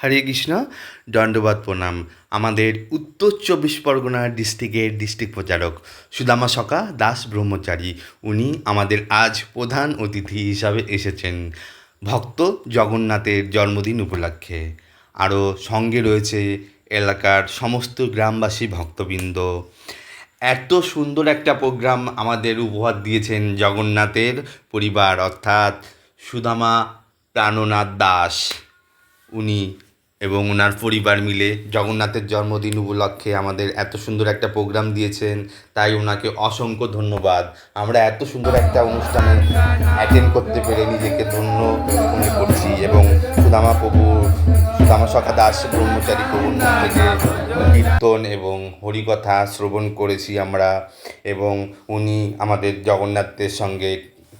হরে কৃষ্ণ দণ্ডবাদ প্রণাম। আমাদের উত্তর চব্বিশ পরগনা ডিস্ট্রিক্টের ডিস্ট্রিক্ট প্রচারক সুদামা সকা দাস ব্রহ্মচারী, উনি আমাদের আজ প্রধান অতিথি হিসাবে এসেছেন। ভক্ত জগন্নাথের জন্মদিন উপলক্ষে। আরও সঙ্গে রয়েছে এলাকার সমস্ত গ্রামবাসী ভক্তবৃন্দ। এত সুন্দর একটা প্রোগ্রাম আমাদের উপহার দিয়েছেন জগন্নাথের পরিবার, অর্থাৎ সুদামা প্রাণনাথ দাস। উনি এবং ওনার পরিবার মিলে জগন্নাথের জন্মদিন উপলক্ষে আমাদের এত সুন্দর একটা প্রোগ্রাম দিয়েছেন, তাই ওনাকে অসংখ্য ধন্যবাদ। আমরা এত সুন্দর একটা অনুষ্ঠানে অ্যাটেন্ড করতে পেরে নিজেকে ধন্য মনে করছি এবং সুদামা প্রভুর সুদামা সখা দাস ব্রহ্মচারী প্রভুর থেকে কীর্তন এবং হরিকথা শ্রবণ করেছি আমরা এবং উনি আমাদের জগন্নাথের সঙ্গে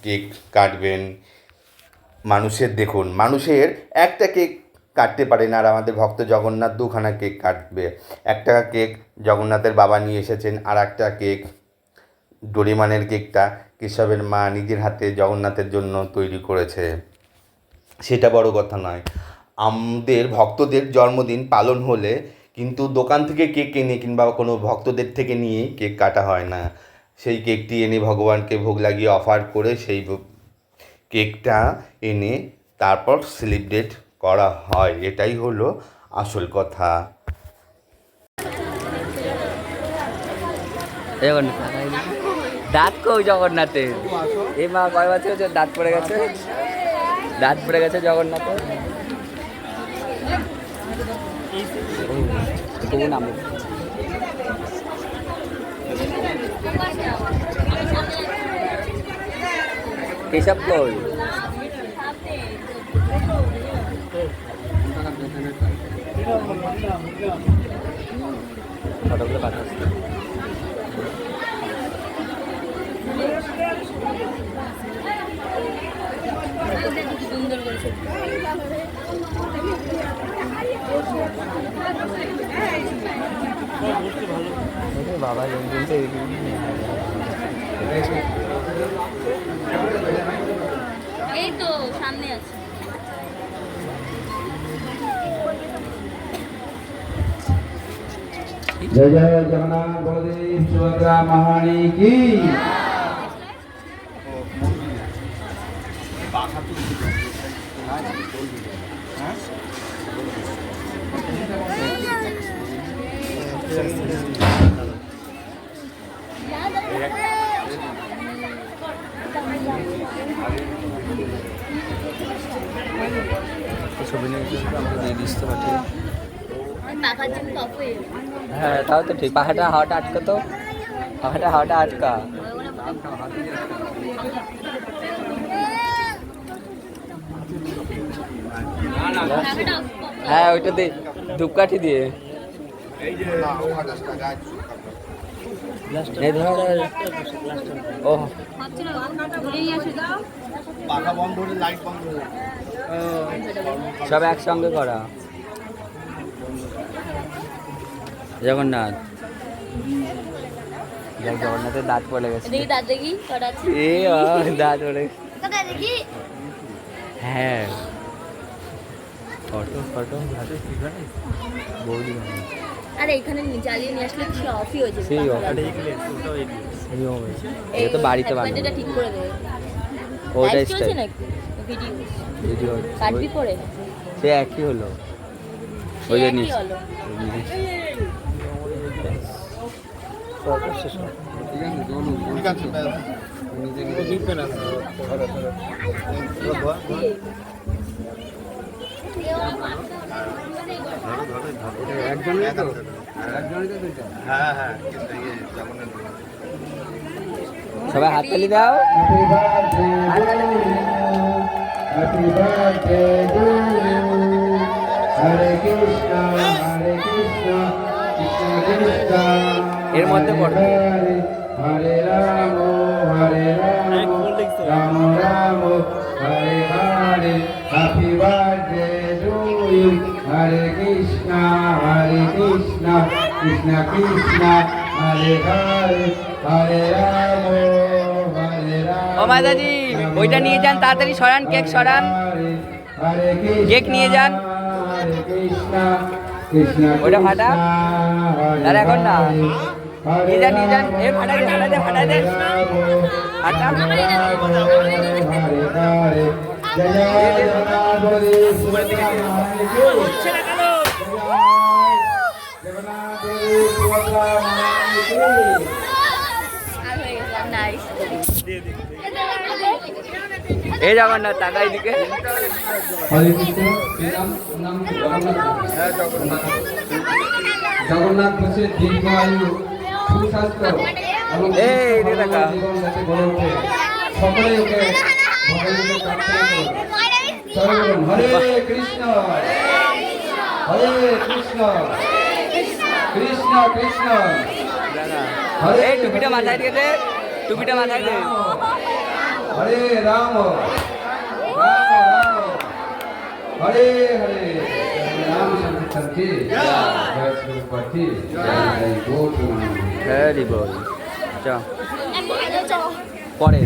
কেক কাটবেন। মানুষের দেখুন, মানুষের একটা কেক কাটতে পারে না, আর আমাদের ভক্ত জগন্নাথ দুখানা কেক কাটবে। একটা কেক জগন্নাথের বাবা নিয়ে এসেছেন আর একটা কেক ডোরিমানের কেকটা কেশবের মা নিজের হাতে জগন্নাথের জন্য তৈরি করেছে। সেটা বড় কথা নয়। আমাদের ভক্তদের জন্মদিন পালন হলে কিন্তু দোকান থেকে কেক এনে কিংবা কোনো ভক্তদের থেকে নিয়ে কেক কাটা হয় না। সেই কেকটি এনে ভগবানকে ভোগ লাগিয়ে অফার করে সেই কেকটা এনে তারপর সেলিব্রেট করা হয়। এটাই হলো আসল কথা। দাঁত কই জগন্নাথের? এই মা কয় বছর হচ্ছে? দাঁত পড়ে গেছে? দাঁত পড়ে গেছে জগন্নাথের? তবু নাম। কেশব কই? 바닥으로 가셨어요. जय जय जगन्नाथ बलदेव सुभद्रा महारानी की ছবি নিয়ে গেলে আমরা দিয়ে দিস তো পাঠিয়ে পাখার জন্য অফ হয়ে তাও তো ঠিক। পাখাটা হাওয়াটা আটকা তো। পাখাটা হাওয়াটা আটকা। হ্যাঁ ওইটা দিয়ে ধূপকাঠি দিয়ে। ও সব একসঙ্গে করা। জগন্নাথ। দেখ জগন্নাথের দাঁত পড়ে গেছে। দাঁত দেখি কটা আছে? এ দাঁত পড়ে গেছে। হ্যাঁ। ফটো ফটো বৌদি আরে এখানে জ্বালিয়ে নিয়ে আসলে সে অফই হয়ে যাবে সেই এটা তো বাড়িতে বানাবো ঠিক করে দেবে ওইটা স্টাইল ভিডিও ভিডিও কাটবি পরে? সে একই হলো। একই নিচ হলো। সবাই হাততালি দাও. Hare Krishna, Hare Krishna, Krishna Krishna. এর মধ্যে পড়বে ওইটা নিয়ে যান তাড়াতাড়ি সরান কেক সরান। কেক নিয়ে যান। ওইটা ফাটা। আর এখন না। নিজান, নিজান, এ ফাটাই দে, ফাটাই দে, ফাটাই দে। ফাটা। জয় জগন্নাথ হয়ে টাকা এদিকে জগন্নাথ বসে দীর্ঘ আয়ু সুস্বাস্থ্য এবং এই, রে দেখা। জীবন যাতে গড়ে ওঠে সকলে ওকে ভগবানকে প্রার্থনা করুন হরে কৃষ্ণ হরে কৃষ্ণ কৃষ্ণ কৃষ্ণ হরে টুপিটা মাথায় দিয়ে দে টুপিটা মাথায় দে হরে রাম রাম রাম হরে হরে রাম সংকীর্তন কি জয় শ্রী পাঠি জয় জয় বল। পরে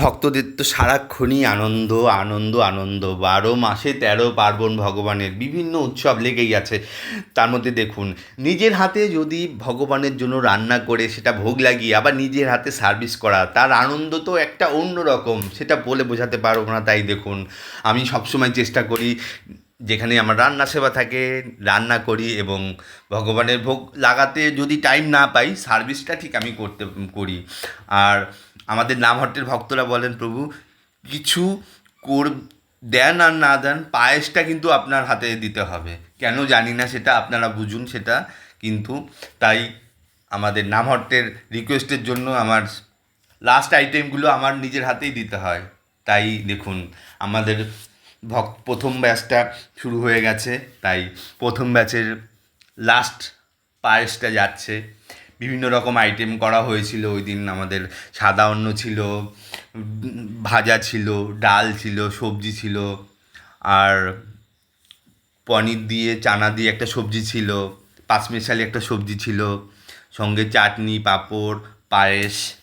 ভক্তদের তো সারাক্ষণই আনন্দ আনন্দ আনন্দ। বারো মাসে তেরো পার্বণ ভগবানের বিভিন্ন উৎসব লেগেই আছে। তার মধ্যে দেখুন, নিজের হাতে যদি ভগবানের জন্য রান্না করে সেটা ভোগ লাগিয়ে আবার নিজের হাতে সার্ভিস করা, তার আনন্দ তো একটা অন্য রকম সেটা বলে বোঝাতে পারব না, তাই দেখুন। আমি সবসময় চেষ্টা করি যেখানে আমার রান্না সেবা থাকে, রান্না করি এবং ভগবানের ভোগ লাগাতে যদি টাইম না পাই সার্ভিসটা ঠিক আমি করতে, করি। আর আমাদের নামহট্টের ভক্তরা বলেন, প্রভু, কিছু কর, দেন আর না দেন, পায়েসটা কিন্তু আপনার হাতে দিতে হবে। কেন জানি না সেটা, আপনারা বুঝুন সেটা। কিন্তু তাই আমাদের নামহট্টের রিকোয়েস্টের জন্য আমার লাস্ট আইটেমগুলো আমার নিজের হাতেই দিতে হয়। তাই দেখুন, আমাদের ভক্ত প্রথম ব্যাচটা শুরু হয়ে গেছে, তাই প্রথম ব্যাচের লাস্ট পায়েসটা যাচ্ছে। বিভিন্ন রকম আইটেম করা হয়েছিল, ওই দিন আমাদের সাদা অন্ন ছিল, ভাজা ছিল, ডাল ছিল, সবজি ছিল, আর পনির দিয়ে, চানা দিয়ে একটা সবজি ছিল, পাঁচমেশালি একটা সবজি ছিল, সঙ্গে চাটনি, পাঁপড়, পায়েস।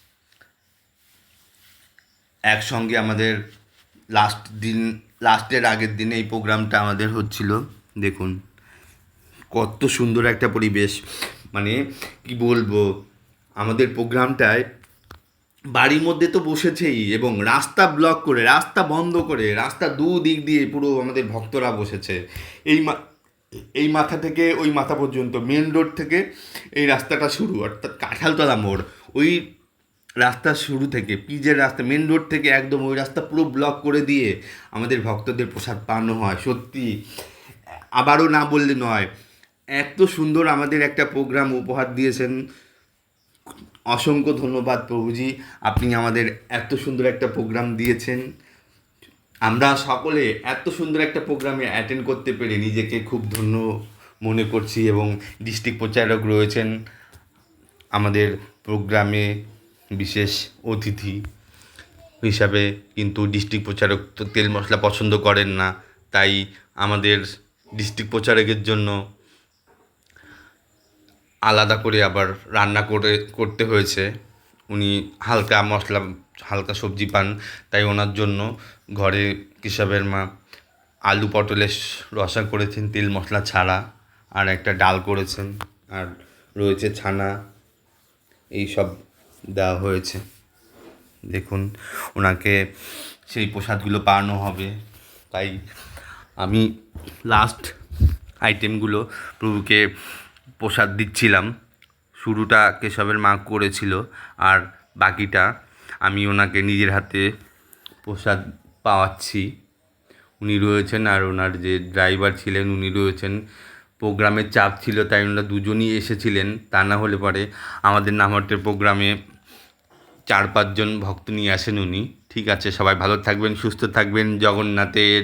একসঙ্গে আমাদের লাস্ট দিন লাস্টের আগের দিনে এই প্রোগ্রামটা আমাদের হচ্ছিল। দেখুন, কত সুন্দর একটা পরিবেশ। মানে কি বলব? আমাদের প্রোগ্রামটায় বাড়ির মধ্যে তো বসেছেই এবং রাস্তা ব্লক করে, রাস্তা বন্ধ করে, রাস্তা দুদিক দিয়ে পুরো আমাদের ভক্তরা বসেছে। এই মা, এই মাথা থেকে ওই মাথা পর্যন্ত, মেন রোড থেকে এই রাস্তাটা শুরু, অর্থাৎ কাঁঠালতলা মোড়। ওই রাস্তা শুরু থেকে, পিজের রাস্তা মেন রোড থেকে একদম ওই রাস্তা পুরো ব্লক করে দিয়ে আমাদের ভক্তদের প্রসাদ পানো হয়, সত্যি। আবারও না বললে নয়, এত সুন্দর আমাদের একটা প্রোগ্রাম উপহার দিয়েছেন। অসংখ্য ধন্যবাদ প্রভুজি, আপনি আমাদের এত সুন্দর একটা প্রোগ্রাম দিয়েছেন। আমরা সকলে এত সুন্দর একটা প্রোগ্রামে অ্যাটেন্ড করতে পেরে নিজেকে খুব ধন্য মনে করছি এবং ডিস্ট্রিক্ট প্রচারক রয়েছেন। আমাদের প্রোগ্রামে বিশেষ অতিথি হিসাবে কিন্তু ডিস্ট্রিক্ট প্রচারক তো তেল মশলা পছন্দ করেন না। তাই আমাদের ডিস্ট্রিক্ট প্রচারকের জন্য আলাদা করে আবার রান্না করে, করতে হয়েছে। উনি হালকা মশলা, হালকা সবজি পান। তাই ওনার জন্য ঘরে কেশবের মা আলু পটলের রসা করেছেন তেল মশলা ছাড়া। আর একটা ডাল করেছেন। আর রয়েছে ছানা। এই সব দেওয়া হয়েছে। দেখুন, ওনাকে সেই প্রসাদগুলো পাওয়ানো হবে। তাই আমি লাস্ট আইটেমগুলো প্রভুকে প্রসাদ দিচ্ছিলাম। শুরুটা কেশবের মা করেছিল আর বাকিটা আমি ওনাকে নিজের হাতে প্রসাদ পাওয়াচ্ছি। উনি রয়েছেন আর ওনার যে ড্রাইভার ছিলেন, উনি রয়েছেন। প্রোগ্রামের চাপ ছিল, তাই ওনারা দুজনই এসেছিলেন। তা না হলে পরে আমাদের নামহট্টের প্রোগ্রামে চার পাঁচজন ভক্ত নিয়ে আসেন উনি। ঠিক আছে সবাই ভালো থাকবেন সুস্থ থাকবেন। জগন্নাথের